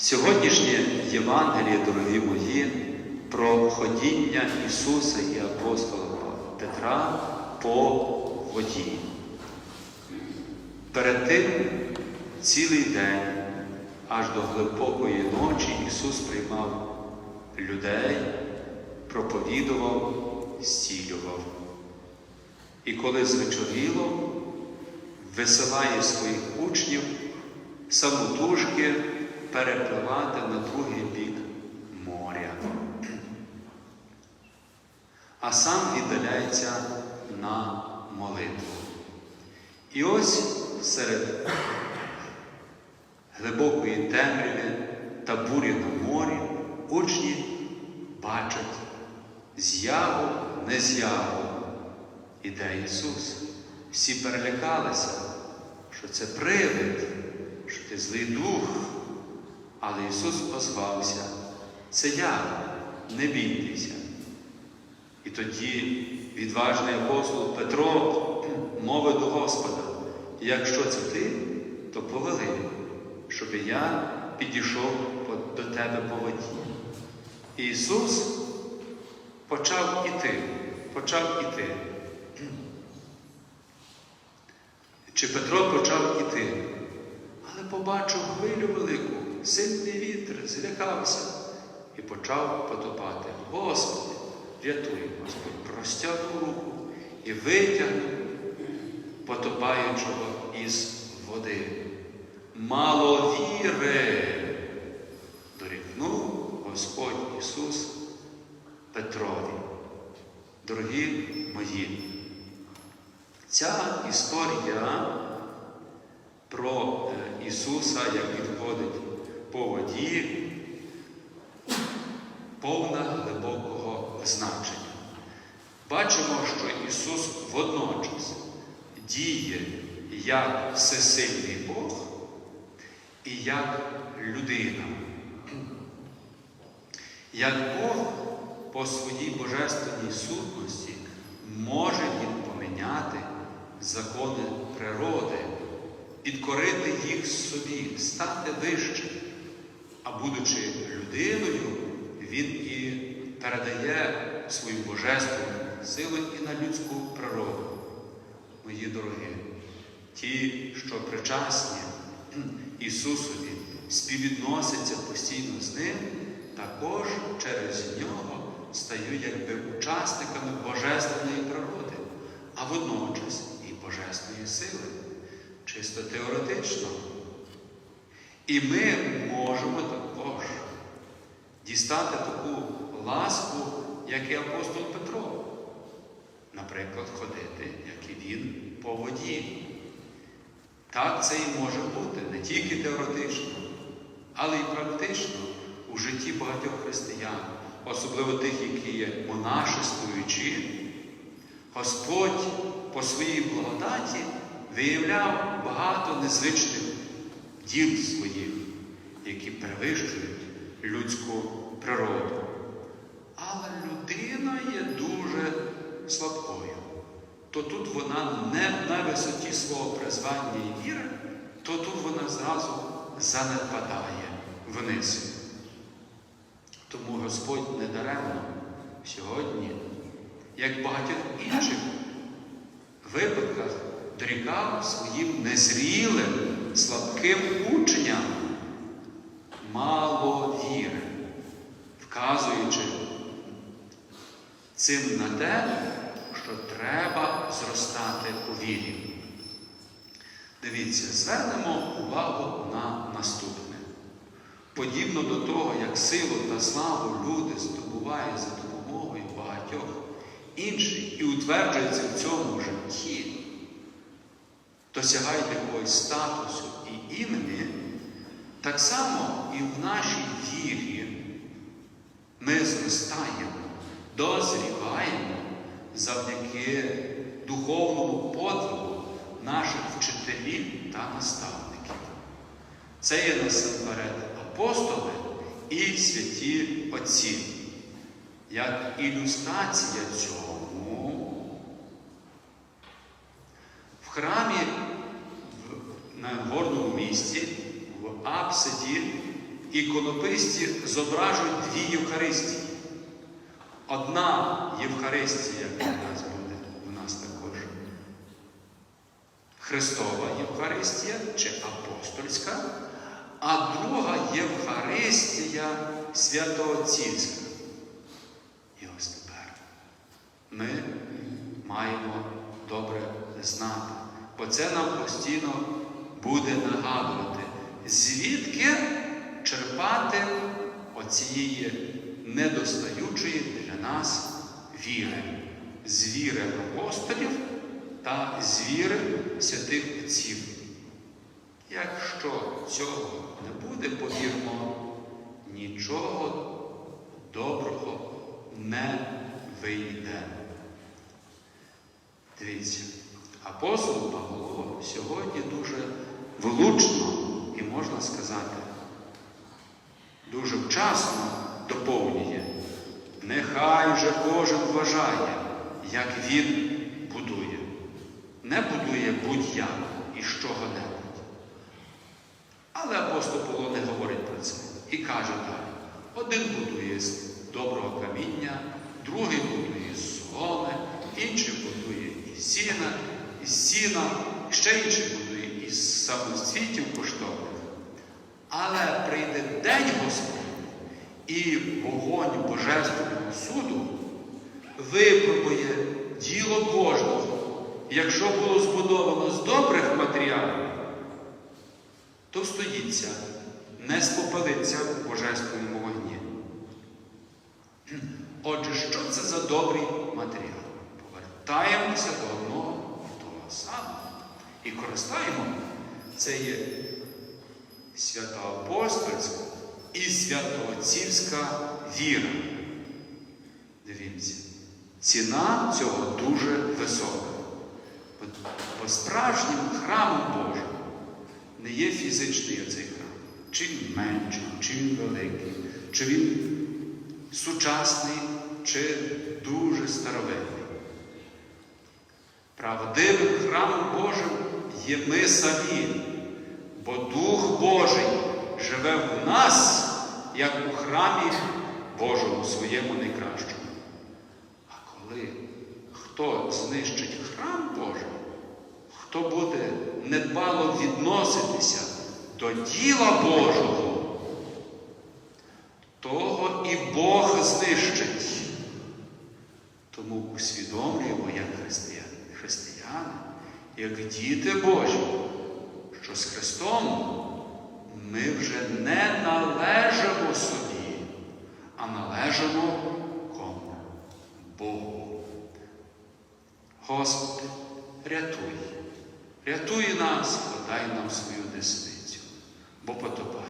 Сьогоднішнє Євангеліє, дорогі мої, про ходіння Ісуса і апостола Петра по воді. Перед тим цілий день, аж до глибокої ночі, Ісус приймав людей, проповідував, зцілював. І коли звечоріло, висилає своїх учнів самотужки перепливати на другий бік моря. А сам віддаляється на молитву. І ось серед глибокої темряви та бурі на морі учні бачать з'яву, не з'яву. Іде Ісус. Всі перелякалися, що це привид, що ти злий дух. Але Ісус озвався, це я, не бійтеся. І тоді відважний апостол Петро мовив до Господа, якщо це ти, то повели, щоб я підійшов до тебе по воді. І Ісус почав іти, почав іти. Чи Петро почав іти, але побачив хвилю велику, сильний вітер, злякався і почав потопати. Господи, рятуй, Господь, простягнув руку і витягнув потопаючого із води. Мало віри, дорікнув Господь Ісус Петрові. Дорогі мої, ця історія про е, Ісуса, як відходить по воді, повна глибокого значення. Бачимо, що Ісус водночас діє як всесильний Бог і як людина. Як Бог по своїй божественній сутності може їм поміняти закони природи, підкорити їх собі, стати вище. А будучи людиною, Він і передає свою божественну силу і на людську природу. Мої дорогі, ті, що причасні Ісусові, співвідносяться постійно з Ним, також через Нього стають якби учасниками божественної природи, а водночас і божественної сили, чисто теоретично. І ми можемо дістати таку ласку, як і апостол Петро. Наприклад, ходити, як і він, по воді. Так це і може бути не тільки теоретично, але й практично у житті багатьох християн, особливо тих, які є монашествуючі. Господь по своїй благодаті виявляв багато незвичних діл своїх, які перевищують людську природу. Але людина є дуже слабкою. То тут вона не на висоті свого призвання і віри, то тут вона зразу занепадає вниз. Тому Господь недаремно сьогодні, як в багатьох інших випадках, дорікав своїм незрілим, слабким віри, вказуючи цим на те, що треба зростати у вірі. Дивіться, звернемо увагу на наступне. Подібно до того, як силу та славу люди здобувають за допомогою багатьох інших і утверджуються в цьому житті, досягають якогось статусу і імені, так само і в нашій вірі ми зростаємо, дозріваємо завдяки духовному подвигу наших вчителів та наставників. Це є насамперед апостоли і святі Отці. Як ілюстрація цьому, в храмі на горному місці, в апсиді іконописці зображують дві Євхаристії. Одна Євхаристія у нас буде, у нас також. Христова Євхаристія чи апостольська, а друга Євхаристія святоотцівська. І ось тепер ми маємо добре знати, бо це нам постійно буде нагадувати, звідки черпати оцієї недостаючої для нас віри, з віри апостолів та з віри святих отців. Якщо цього не буде, повірмо, нічого доброго не вийде. Дивіться, апостол Павло сьогодні дуже влучно і можна сказати, вчасно доповнює. Нехай же кожен вважає, як він будує. Не будує будь-як і чого-небудь. Але апостол Павло не говорить про це і каже далі: один будує з доброго каміння, другий будує з соломи, інший будує із сіна, із сіна, ще інший будує із самоцвітів коштовних. Але прийде день Господь, і вогонь Божественного суду випробує діло кожного. Якщо було збудовано з добрих матеріалів, то стоїться, не спопалиться в божественному вогні. Отже, що це за добрий матеріал? Повертаємося до одного і того самого. І користаємо це є святоапостольська і святоотцівська віра. Дивіться, ціна цього дуже висока. Бо, справжнім храмом Божим не є фізичний оцей храм. Чи він менший, чи він великий, чи він сучасний, чи дуже старовинний. Правдивим храмом Божим є ми самі, бо Дух Божий живе в нас, як у храмі Божому своєму найкращому. А коли хто знищить храм Божий, хто буде недбало відноситися до діла Божого, того і Бог знищить. Тому усвідомлюємо, як християни, християни, як діти Божі, що з Христом ми вже не належимо собі, а належимо кому? Богу. Господи, рятуй, рятуй нас, подай нам